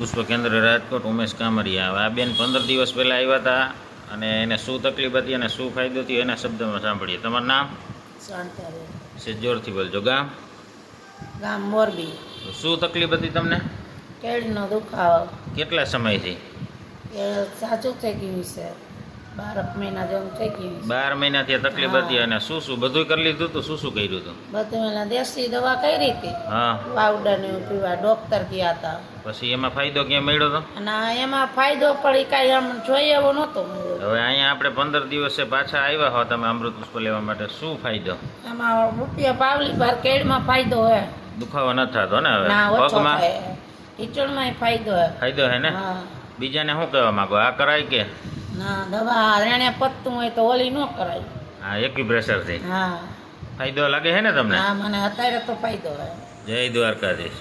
પુષ્પ કેન્દ્ર રાજકોટ ઉમેશ કામરિયા. હવે આ બેન પંદર દિવસ પહેલાં આવ્યા હતા અને એને શું તકલીફ હતી અને શું ફાયદો થયો એના શબ્દમાં સાંભળીએ. તમારું નામ? જોરથી બોલજો. ગામ? ગામ મોરબી. શું તકલીફ હતી તમને? કેળનો દુખાવો. કેટલા સમયથી? સાચું થઈ ગયું છે? બારક મહિના જેવું થઈ ગયું બાર મહિનાથી તકલીફ હતી અને શું શું બધું કરી લીધું હતું શું શું કર્યું હતું. બધું એના દેશી દવા કરી હતી. હા. પાવડર ને પીવા ડોક્ટર ગયા હતા. પછી એમાં ફાયદો ક્યાં મળ્યો હતો ના એમાં ફાયદો પડી કાંઈ આમ જોઈએ એવો નહોતો હવે અહીંયા આપણે પંદર દિવસે પાછા આવ્યા હો તમે અમૃત પુષ્પ લેવા માટે. શું ફાયદો? એમાં રૂપિયા પાવલી બાર કેળમાં ફાયદો હે. દુખાવો ન થતો ને હવે? પગમાં? થાય. ફાયદો હે. ફાયદો હે ને? બીજાને શું કહેવા માંગો? આ કરાય કે? ના દવા રેણે પત્તું હોય તો ઓલી ન કરાય. હા એક્યુપ્રેશરથી હા. ફાયદો લાગે છે ને તમને? હા મને અત્યારે તો ફાયદો જય દ્વારકાધીશ.